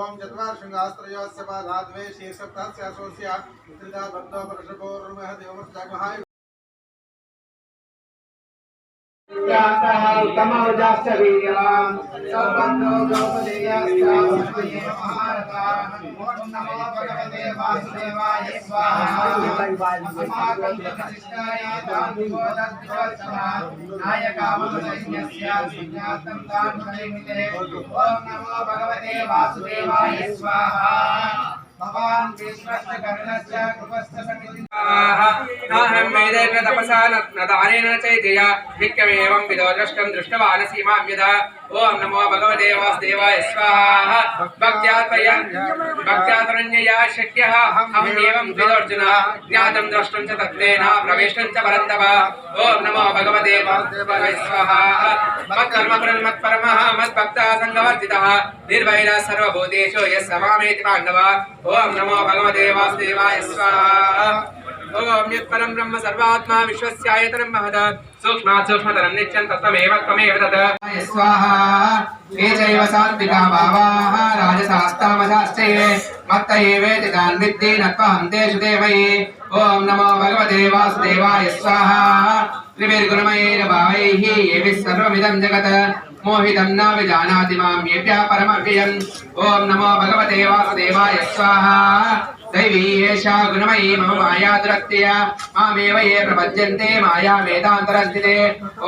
ओम चत्वारशृंगास्त्रयोस्य बाधाद्वे शीर्षप्तस्य असोस्य त्रिधा भक्तो परशपूर्वः देवमस्तमहाय यातः उत्तमौजाश्च वीर्यवान् सर्वन्तो द्रौपदेयाश्च महा ॐ नमो भगवते वासुदेवाय स्वाहा अस्माकं प्रतिष्ठाय दान्तिको दत्तिवत्सः नायकामसैन्यस्य सुज्ञातं तान् परिमिते ॐ नमो भगवते वासुदेवाय स्वाहा भवान् विश्वस्य कर्णस्य कृपस्य समिति नाहं वेदेन तपसा न दानेन न चैतया नित्यमेवं विदो द्रष्टं दृष्टवान् सीमां यदा ॐ नमो भगवते वासुदेवाय स्वाहा। भक्त्या त्वया भक्त्या त्वरण्यया शक्यः अहमेवं द्विदोऽर्जुन ज्ञातं द्रष्टुं च तत्त्वेन। प्रवेष्टं च परन्तप। ॐ नमो भगवते वासुदेवाय स्वाहा। मत्कर्म मत्परमः। मद्भक्तः सङ्गवर्जितः। निर्वैरः सर्वभूतेषु यः समामेति पाण्डव। ॐ नमो भगवते वासुदेवाय स्वाहा। ओम यत्परं ब्रह्म सर्वात्मा विश्वस्यायतनं महद सूक्ष्मात् सूक्ष्मतरं नित्यं तत्त्वमेव त्वमेव तत् स्वाहा ये चैव सात्विका भावाः राजसास्तामसाश्च ये मत्त एवेति तान् विद्धि न त्वहं तेषु देवये ॐ नमो भगवते वासुदेवाय स्वाहा त्रिभिर्गुणमयैर्भावैः येभिः सर्वमिदं जगत् मोहितं न विजानाति मां येभ्यः परमव्ययम् ॐ नमो भगवते वासुदेवाय स्वाहा दैवी एषा गुणमयी मम माया दुरत्य मामेव ये प्रपद्यन्ते माया वेदान्तरस्थिते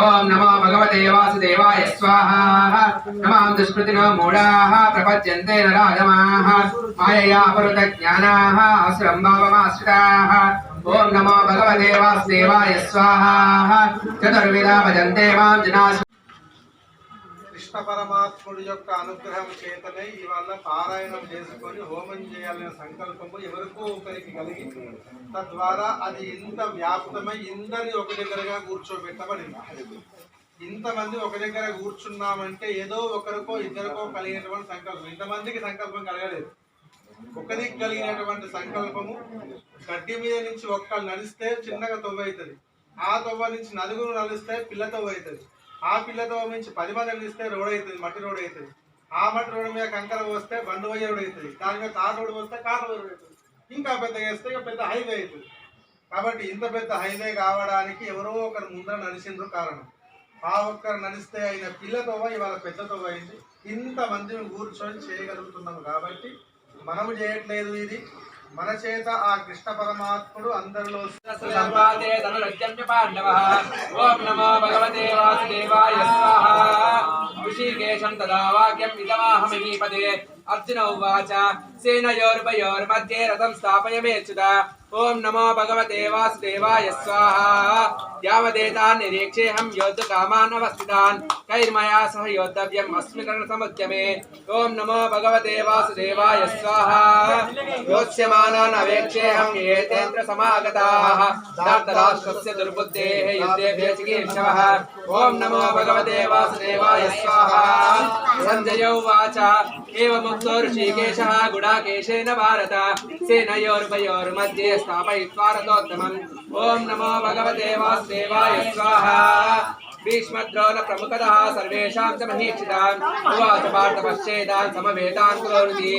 ॐ नमो भगवते वासुदेवाय स्वाहा नमां दुष्कृतिनो मूढाः प्रपद्यन्ते नराधमाः मायया अपरुतज्ञानाः असुरं भावमाश्रिताः ॐ नमो भगवते वासुदेवाय स्वाहा चतुर्विधा भजन्ते मां जनाः కృష్ణ పరమాత్ముడి యొక్క అనుగ్రహం చేతనే ఇవాళ పారాయణం చేసుకొని హోమం చేయాలనే సంకల్పము ఎవరికో ఒకరికి కలిగి తద్వారా అది ఇంత వ్యాప్తమై ఇందరిని ఒక దగ్గరగా కూర్చోబెట్టబడింది. ఇంతమంది ఒక దగ్గర కూర్చున్నామంటే ఏదో ఒకరికో ఇద్దరికో కలిగినటువంటి సంకల్పం. ఇంతమందికి సంకల్పం కలగలేదు. ఒకరికి కలిగినటువంటి సంకల్పము గడ్డి మీద నుంచి ఒక్కళ్ళు నడిస్తే చిన్నగా తొవ్వ అవుతుంది ఆ తొవ్వ నుంచి నలుగురు నడిస్తే పిల్ల తొవ్వ అవుతుంది ఆ పిల్లతో మించి నుంచి పది మంది ఇస్తే రోడ్ అవుతుంది మట్టి రోడ్ అవుతుంది ఆ మట్టి రోడ్ మీద కంకర పోస్తే బండు పోయే రోడ్ అవుతుంది దాని మీద తార్ రోడ్ పోస్తే కార్ రోడ్ అవుతుంది ఇంకా పెద్ద వేస్తే ఇక పెద్ద హైవే అవుతుంది. కాబట్టి ఇంత పెద్ద హైవే కావడానికి ఎవరో ఒకరు ముందర నడిచిండ్రు కారణం. ఆ ఒక్కరు నడిస్తే అయిన పిల్ల ఇవాళ పెద్ద అయింది ఇంతమందిని కూర్చొని చేయగలుగుతున్నాము కాబట్టి మనము చేయట్లేదు ఇది. మన చేత ఆ కృష్ణ పరమాత్ముడు అందరిలో సంపాదే ఓం నమో భగవతే వాసుదేవాయ స్వాహ. ఋషికేశం తదా వాక్యం ఇదమాహమహీపదే అర్జున ఉవాచ సేనయోర్వయోర్మధ్యే రథం స్థాపయమేచ్యుత ఓం నమో భగవతే వాసుదేవాయ స్వాహ యావదేతాన్ నిరీక్షేహం యోద్ధ కామానవస్థితాన్ కైర్మయా సహ యోద్ధవ్యం అస్మి కరణ సముద్యమే ఓం నమో భగవతే వాసుదేవాయ స్వాహ యోత్స్యమానాన్ అవేక్షేహం ఏతేంద్ర సమాగతాః దార్తరాష్ట్రస్య దుర్బుద్ధేః యుద్ధేభ్య చికీర్షవః ఓం నమో భగవతే వాసుదేవాయ స్వాహ సంజయో వాచ ఏవమో मुक्तो ऋषिकेशः गुडाकेशेन भारत सेनयोरुभयोर्मध्ये स्थापयित्वा रथोत्तमम् ॐ नमो भगवते वासुदेवाय स्वाहा భీష్మద్రోణ ప్రముఖత సర్వేషాం చ మహీక్షితాన్ ఉవాచ పార్థపశ్చేదాన్ సమవేదాన్ కురోతి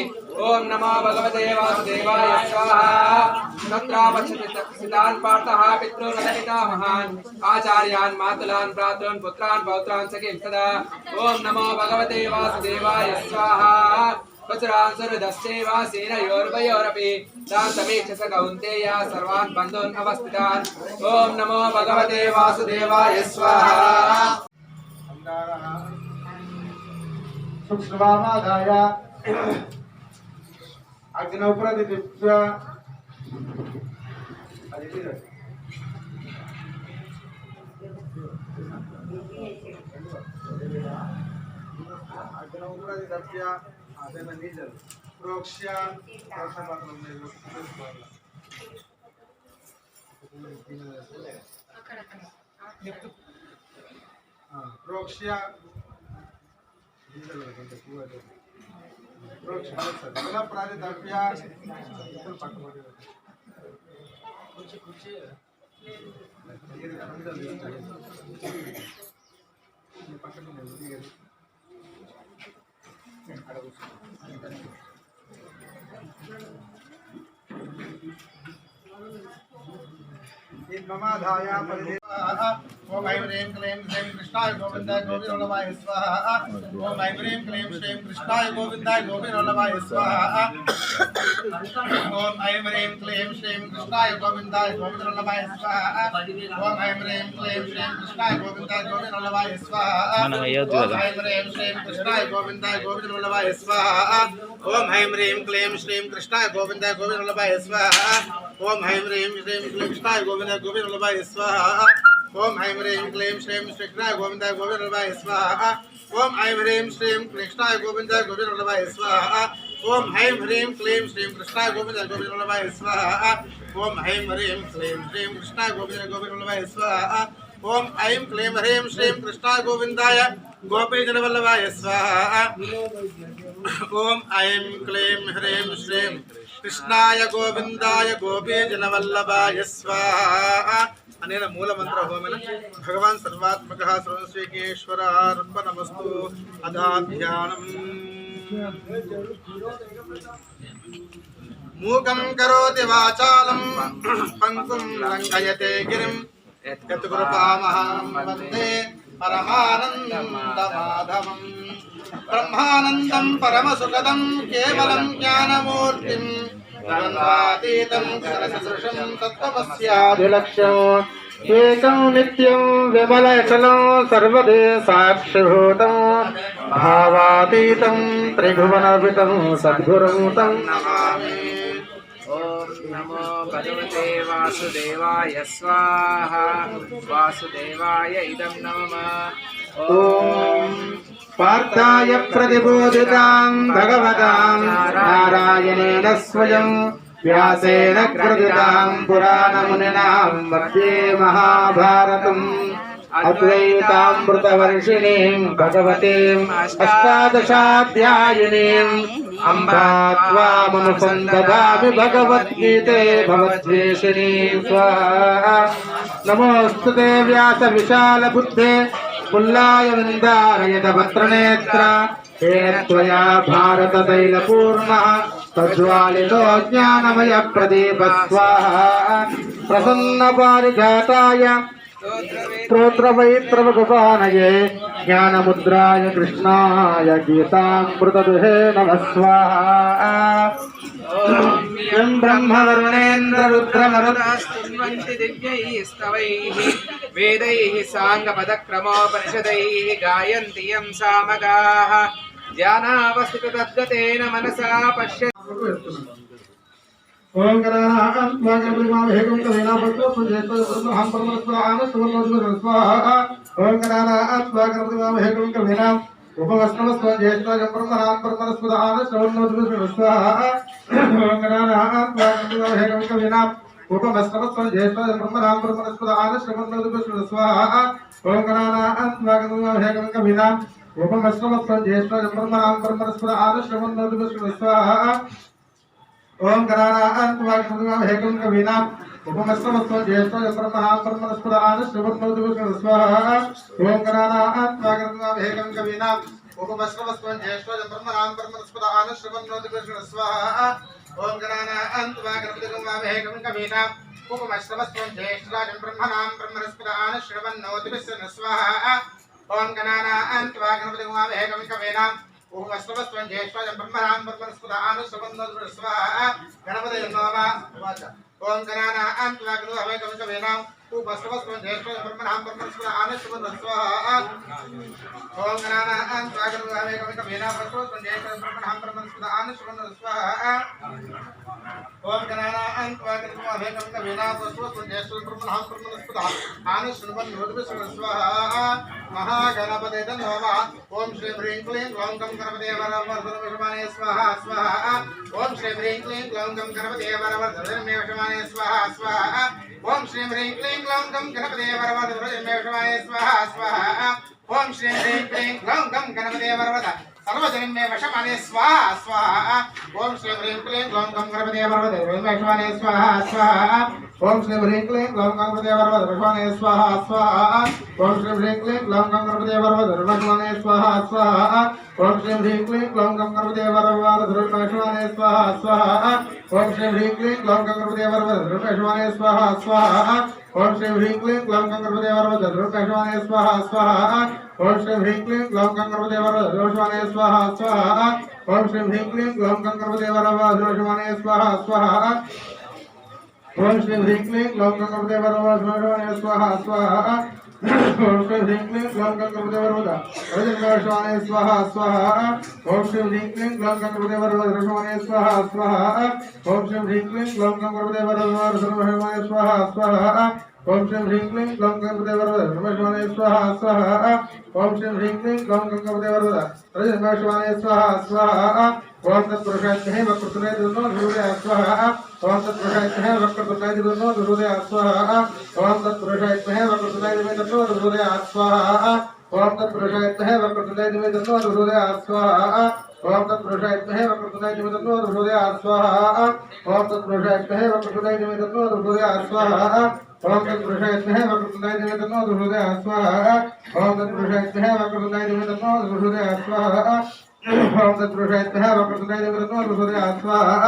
ఓం నమో భగవతే వాసుదేవాయ స్వాహ తత్రాపశ్చితాన్ పార్థః పితృన్ పితామహాన్ ఆచార్యాన్ మాతులాన్ భ్రాతృన్ పుత్రాన్ పౌత్రాన్ సఖీం సదా ఓం నమో భగవతే వాసుదేవాయ స్వాహ वज्रासुरदस्यैवासेन योर्वयोरपि दान्तमीक्षस कौन्तेया सर्वान् बन्धून् अवस्थितान् ॐ नमो भगवते वासुदेवाय स्वाहा सुश्रवामादाय अग्नौप्रदिदिप्य अग्नौप्रदिदप्य అది ఇది. అగ్నౌ ప్రతిదప్య అదేన నీజల్ ప్రోక్ష్య వర్షపత్రం మీద తీసుకోవాలి ఆ, ప్రోక్ష్య నీజల్ కొంచెం ఎక్కువ అవుతుంది. జలప్రాణి ద్రవ్య మమాధాయ పరిదేవాః ఓం ఐం హ్రీం క్లీం శ్రీం కృష్ణాయ గోవిందాయ గోవిందవల్లభాయ స్వాహా ఓం ఐం హ్రీం క్లీం శ్రీం కృష్ణాయ గోవిందాయ గోవిందవల్లభాయ స్వాహా ఓం ఐం హ్రీం క్లీం శ్రీం కృష్ణాయ గోవిందాయ గోవిందవల్లభాయ స్వాహా ఓం ఐం హ్రీం క్లీం శ్రీం కృష్ణాయ గోవిందాయ గోవిందవల్లభాయ స్వాహా ఓం ఐం హ్రీం శ్రీం కృష్ణాయ గోవిందాయ గోవిందవల్లభాయ స్వాహా ఓం ఐం హ్రీం క్లీం శ్రీం కృష్ణాయ గోవిందాయ గోవిందవల్లభాయ స్వాహా ఓం హైం హ్రీం శ్రీం కృష్ణాయ గోవింద గోవిందవల్లభాయ స్వాహ. ఓం హైం హ్రీం క్లీం శ్రీం కృష్ణాయ గోవింద గోవిందవల్లభాయ స్వాహ. ఓం ఐం హ్రీం శ్రీం కృష్ణాయ గోవింద గోవిందవల్లభాయ స్వాహ. ఓం హైం హ్రీం క్లీం శ్రీం కృష్ణాయ గోవింద గోవిందవల్లభాయ స్వాహ. ఓం హైం హ్రీం క్లీం శ్రీం కృష్ణాయ గోవింద గోవిందవల్లభాయ స్వాహ. ఓం ఐం క్లీం హ్రీం శ్రీం కృష్ణాయ గోవిందాయ గోపీజనవల్లభాయ స్వాహ. ఓం ఐం క్లీం హ్రీం శ్రీం కృష్ణాయ గోవిందాయ గోపీజనవల్లభాయ స్వాహ. అనేన మూలమంత్ర హోమన భగవాన్ సర్వాత్మక సర్వశ్రీకేశ్వరార్పణమస్తు అదాధ్యానం మూకం కరోతి వాచాలం పంకుం లంఘయతే గిరిం. యత్కృపామహం వందే పరమానందమాధవం. బ్రహ్మానందం పరమసుఖదం కేవలం జ్ఞానమూర్తిం. ीतं सरसदृशं तत्त्वमस्याभिलक्ष्यम् एकं नित्यं विमलचलं सर्वदेशाक्षिभूतं भावातीतं त्रिभुवनवितं सद्गुरुं वासुदेवाय स्वाहा। वासुदेवाय इदं नमः। पार्थाय प्रतिबोधितां भगवतां नारायणेन स्वयं व्यासेन कृतितां पुराणमुनिनां वन्दे महाभारतम् अद्वैतामृतवर्षिणीं भगवतीम् अष्टादशाध्यायिनीम् अम्बा त्वामनुसन्ददामि भगवद्गीते भवद्वेषिणी स्वाहा नमोऽस्तु ते व्यासविशालबुद्धे पुल्लाय वृन्दारयत भद्रनेत्र येन त्वया भारततैलपूर्णः प्रज्वालितो ज्ञानमय प्रदीप स्वाहा प्रसन्नपारिजाताय స్తోత్రవైత్రవగుపానయే జ్ఞానముద్రాయ కృష్ణాయ గీతామృతదుహే నమస్వాహా యం బ్రహ్మ వరుణేంద్ర రుద్రమరుదాస్తున్వంతి దివ్యైస్తవైః వేదైః సాంగపదక్రమోపనిషदैः గాయంతి యం సామగాః. ధ్యానావస్థిత మనసా పశ్యతి ఓం గణానాం స్వాగతం కవేనాపత్తో సుజేతో బ్రహ్మహం పరమస్వాహ సువర్ణోద్గురు స్వాహ ఓం గణానాం స్వాగతం కవేనాం జ్యేష్ఠాజం బ్రహ్మణాం పరమస్పదాన శ్రవణోద్గురు స్వాహ ఓం గణానాం స్వాగతం కవేనాం ఉపవస్నవస్వ జ్యేష్ఠాజం బ్రహ్మణాం పరమస్పదాన శ్రవణోద్గురు స్వాహ ఓం గణానాం స్వాగతం కవేనాం ఉపవస్నవస్వ జ్యేష్ఠాజం బ్రహ్మణాం పరమస్పదాన శ్రవణోద్గురు స్వాహ ఓం గణానాం కవీనాం ఉపమస్తమస్వ జ్యేష్ఠ బ్రహ్మణాం బ్రహ్మణస్పదాన శ్రవణోదుగు స్వాహ ఓం గణానాం కవీనాం ఉపమస్తమస్వ జ్యేష్ఠ బ్రహ్మణాం బ్రహ్మణస్పదాన శ్రవణోదుగు స్వాహ ఓం గణానాం కవీనాం ఉపమస్తమస్వ జ్యేష్ఠ బ్రహ్మణాం బ్రహ్మణస్పదాన శ్రవణోదుగు స్వాహ ఓం గణానాం కవీనాం ఓం అష్టమస్వం జ్యేష్ఠాయ బ్రహ్మణాం బ్రహ్మణస్పదాన స్వాహ ఓం గణానాం త్వాగను అవేకమిక వేనాం ఉపస్తమస్వం జ్యేష్ఠాయ బ్రహ్మణాం బ్రహ్మణస్పదాన శ్రవణోదుగు స్వాహ ఓం గణానాం త్వాగను అవేకమిక వేనాం బ్రహ్మణస్పదాన జ్యేష్ఠాయ బ్రహ్మణాం బ్రహ్మణస్పదాన శ్రవణోదుగు స్వాహ ఓం గణానాం త్వాగను అవేకమిక వేనాం బ్రహ్మణస్పదాన జ్యేష్ఠాయ బ్రహ్మణాం బ్రహ్మణస్పదాన శ్రవణోదుగు స్వాహ మహాగణపతయ నమః ఓం శ్రీ హ్రీం క్లీం గ్లౌం గం గణపతే వరవర్ధనమే స్వాహ స్వాహ ఓం శ్రీ హ్రీం క్లీం గ్లౌం గం గణపతే వరవర్ధనమే స్వాహ స్వాహ ఓం శ్రీ హ్రీం క్లీం గ్లౌం గం గణపతే వరవర్ధనమే స్వాహ స్వాహ ఓం శ్రీ హ్రీం క్లీం గ్లౌం గం గణపతే వరవర్ధ సర్వజన్మే వశమనే స్వాహ స్వాహ ఓం శ్రీ హ్రీం క్లీం గ్లౌం గం గణపతే వరవదే వశమనే స్వాహ స్వాహ ఓం శ్రీ హ్రీం క్లీం గ్లౌం గం గణపతే వరవదే వశమనే స్వాహ స్వాహ ఓం శ్రీ హ్రీం క్లీం గ్లౌం గం గణపతే వరవదే వశమనే స్వాహ స్వాహ ఓం శ్రీ హ్రీం క్లీం గ్లౌం గం గణపతే వరవదే వశమనే స్వాహ స్వాహ ఓం శ్రీ హ్రీం క్లీం గ్లౌం గం గణపతే వరవదే వశమనే స్వాహ స్వాహ ఓం శ్రీ హ్రీం క్లీం గ్లౌం గం గణపతే వరవదే వశమనే స్వాహ స్వాహ ఓం శ్రీ హ్రీం క్లీం గ్లౌం గం గణపతే వరవదే వశమనే స్వాహ స్వాహ ఓం శ్రీ హ్రీం క్లీం గ్లౌం గం గణపతే వరవదే వశమనే స్వాహ స్వాహ ఓం శ్రీ హ్రీం క్లీం గ్లౌం గం గణపతే వరవదే స్వాహ స్వాహ ఓం శ్రీ హ్రీం క్లీం గ్లౌం గం గణపతే వరవదే వశమనే స్వాహ స్వాహ ఓం శ్రీ హ్రీం క్లీం గ్లౌం గం గణపతే వరవదే వశమనే స్వాహ స్వాహ ఓం శ్రీ హ్రీం క్లీం గ్లౌం గం గణపతే వరవదే వశమనే స్వాహ స్వాహ ఓం శ్రీ హ్రీం క్లీం గ్లౌం గణపతే వరవదే వశమనే స్వాహ స్వాహ ఓం శ్రీ హ్రీం క్లీం గ్లౌం గణపతే వరవదే వశమనే స్వాహ స్వాహ ఓం తత్పురుషాయ వక్రతులే దుర్నో దురుదే స్వాహ ఓం తత్పురుషాయ వక్రతులే దుర్నో దురుదే స్వాహ ఓం తత్పురుషాయ వక్రతులే దుర్నో దురుదే స్వాహ ఓం తత్పురుషాయ వక్రతులే దుర్నో దురుదే స్వాహ ఓం తత్పురుషాయ వక్రతులే దుర్నో దురుదే స్వాహ ఓం తత్పురుషాయ వక్రతులే దుర్నో దురుదే స్వాహ ఓం తత్పురుషాయ వక్రతులే దుర్నో దురుదే స్వాహ ఓం తత్పురుషాయ వక్రతులే దుర్నో దురుదే స్వాహ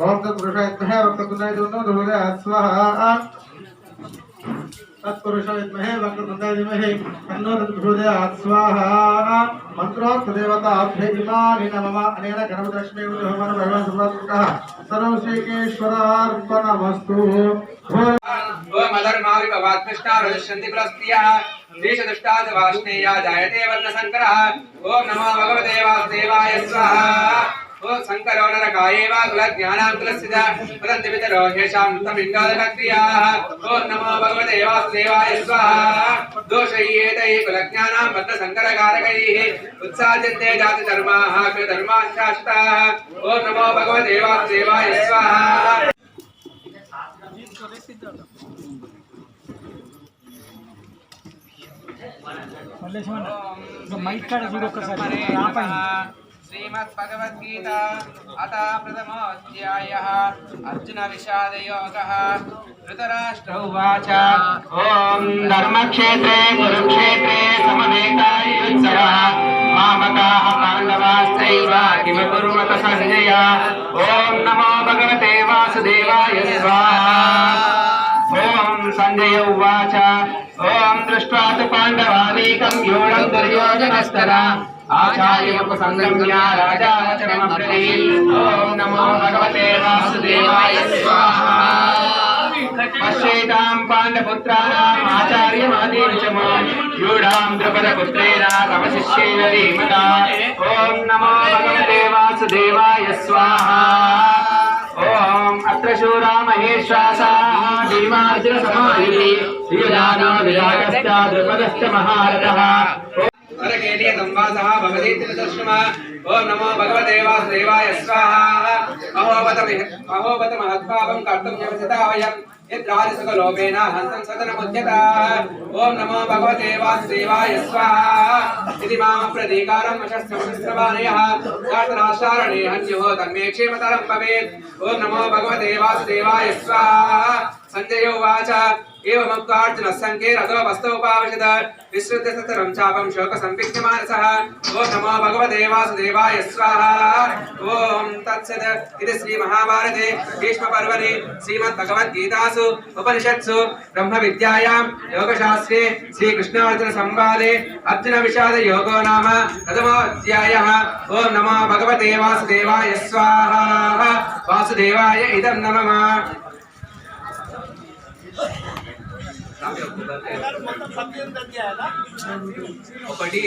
ఓం తత్పురుషాయ వక్రతులే దుర్నో దురుదే స్వాహ ఓం తత్పురుషాయ तत्पुरुष विद्महे वक्रतुण्डाय धीमहि तन्नो तत्प्रचोदयात् स्वाहा मन्त्रोक्तदेवताभ्य इमानि नमः अनेन गणपतिलक्ष्मी हवन भगवान् सर्वतः सर्वं श्रीकेश्वरार्पणमस्तु ओम नमो भगवते वासुदेवाय स्वाहा। దేశదుష్టాద వాష్ణేయ వదంతి పితరో హేషాం తమింగాదక్రియాः ఓం నమో భగవతే వాసుదేవాయ స్వాహా దోషయ్యేతై కుల జ్ఞానాం బద్ధ జాతి ఓం నమో భగవతే వాసుదేవాయ స్వాహా మైక్ కాడ ఒక్కసారి ఆపండి శ్రీమద్భగవద్గీత అత ప్రథమోధ్యాయ. అర్జున విషాద యోగ ధృతరాష్ట్ర ఉవాచ. ఓం ధర్మక్షేత్రే కురుక్షేత్రే సమవేతాయుత్సవ మామకాః పాండవాశ్చైవ కిమ కుర్వత సంజయ. ఓం నమో భగవతే వాసుదేవాయ స్వాహా. ఓం సంజయ ఉవాచ. ఓం దృష్ట్వా తు పాండవానీకం యూఢం ఓం నమో భగవతే వాసుదేవాయ పశ్యేతాం పాండపుత్రాణాం ఆచార్యమాదీర్చమాన్ యూఢాం ద్రుపదపుత్రేణ తమ శిష్యేన ధీమతా. ఓం నమో భగవతే వాసుదేవాయ స్వాహా. ఓం అత్ర శూరా మహేశ్వాసాः భీమార్జున సమాయుధి యుధానో విరాగశ్చ ద్రుపదశ్చ మహారథ. నరకేలియ సంవాసః భవతి త్రిదర్శమ ఓం నమో భగవతే వాసుదేవాయ స్వాహా. అహోబత అహోబత మహద్భావం కర్తుం యవసితావయం యద్రాజసకలోపేన హంసం సదనముద్యత. ఓం నమో భగవతే వాసుదేవాయ స్వాహా. ఇది మామ ప్రతీకారం వశస్త్రవానయః యాతనాశారణే హన్యో తన్మే క్షేమతరం భవేత్. ఓం నమో భగవతే వాసుదేవాయ స్వాహా. ఏవమక్వార్జున సంకే రథో వస్తోపావశత విశ్రుత సతరం చాపం శోక సంవిఘ్నమానసః ఓ నమో భగవతే వాసుదేవాయ స్వాహా ఓం తత్సత్ ఇది శ్రీ మహాభారతే భీష్మ పర్వణి శ్రీమద్ భగవద్గీతాసు ఉపనిషత్సు బ్రహ్మ విద్యాయాం యోగశాస్త్రే శ్రీ కృష్ణార్జున సంవాదే అర్జున విషాద యోగో నామ ప్రథమోధ్యాయ ఓం నమో భగవతే వాసుదేవాయ వాసుదేవాయ ఇదం నమ ఒకటి